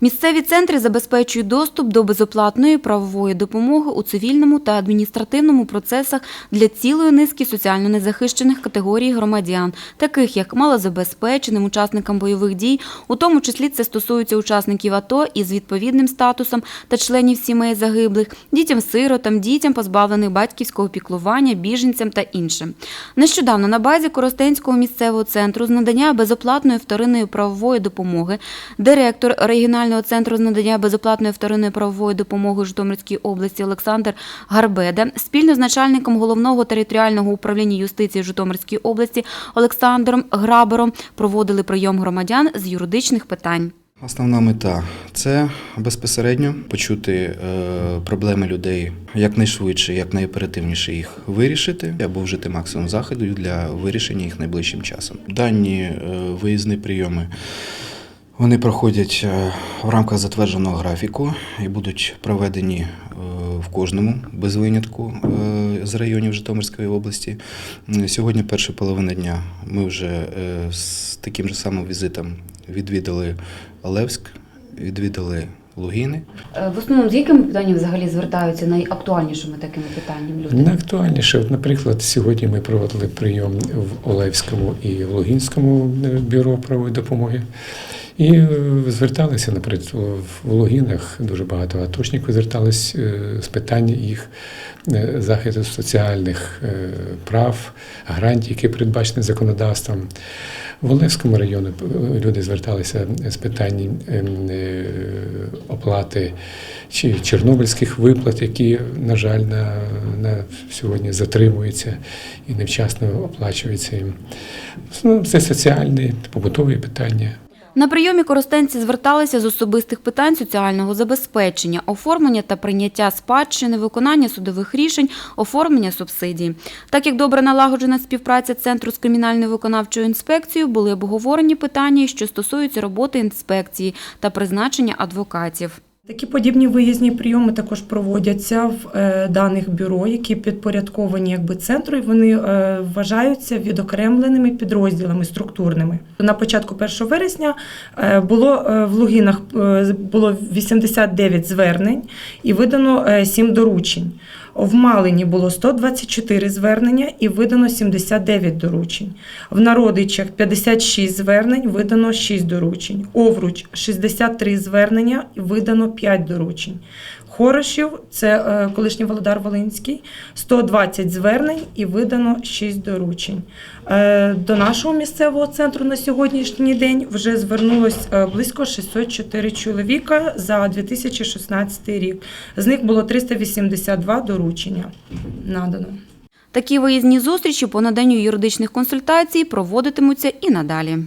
Місцеві центри забезпечують доступ до безоплатної правової допомоги у цивільному та адміністративному процесах для цілої низки соціально незахищених категорій громадян, таких як малозабезпеченим учасникам бойових дій, у тому числі це стосується учасників АТО із відповідним статусом та членів сімей загиблих, дітям-сиротам, дітям, позбавлених батьківського піклування, біженцям та іншим. Нещодавно на базі Коростенського місцевого центру з надання безоплатної вторинної правової допомоги директор регіонального центру з надання безоплатної вторинної правової допомоги Житомирській області Олександр Гарбеда спільно з начальником головного територіального управління юстиції Житомирської області Олександром Грабером проводили прийом громадян з юридичних питань. Основна мета це безпосередньо почути е, проблеми людей якнайшвидше, якнайоперативніше їх вирішити або вжити максимум заходів для вирішення їх найближчим часом. Дані е, виїзні прийоми вони проходять е, в рамках затвердженого графіку і будуть проведені е, в кожному без винятку е, з районів Житомирської області. Сьогодні перша половина дня ми вже з таким же самим візитом відвідали Олевськ, відвідали Лугіни. В основному з якими питаннями взагалі звертаються найактуальнішими такими питаннями Найактуальніше, от, наприклад, сьогодні ми проводили прийом в Олевському і в Лугінському бюро правової допомоги. І е, зверталися, наприклад, в Лугінах дуже багато атошників звертались е, з питання їх е, захисту соціальних прав, гарантій, які передбачені законодавством. В Олевському районі люди зверталися з питань ем, оплати чи чорнобильських виплат, які, на жаль, на, на сьогодні затримуються і невчасно оплачуються їм. Ну, Це соціальні, побутові питання. На прийомі користенці зверталися з особистих питань соціального забезпечення, оформлення та прийняття спадщини, виконання судових рішень, оформлення субсидій. Так як добре налагоджена співпраця центру з кримінальною виконавчою інспекцією, були обговорені питання, що стосуються роботи інспекції та призначення адвокатів. Такі подібні виїзні прийоми також проводяться в е, даних бюро, які підпорядковані якби центру, і вони е, вважаються відокремленими підрозділами структурними. На початку 1 вересня е, було в Лугінах було 89 звернень і видано е, 7 доручень. В Малині було 124 звернення і видано 79 доручень. В Народичах 56 звернень, видано 6 доручень. Овруч 63 звернення видано 5 доручень. Хорошів, це е, колишній Володар Волинський, 120 звернень і видано 6 доручень. Е, До нашого місцевого центру на сьогоднішній день вже звернулось е, близько 604 чоловіка за 2016 рік. З них було 382 доручення надано. Такі виїзні зустрічі по наданню юридичних консультацій проводитимуться і надалі.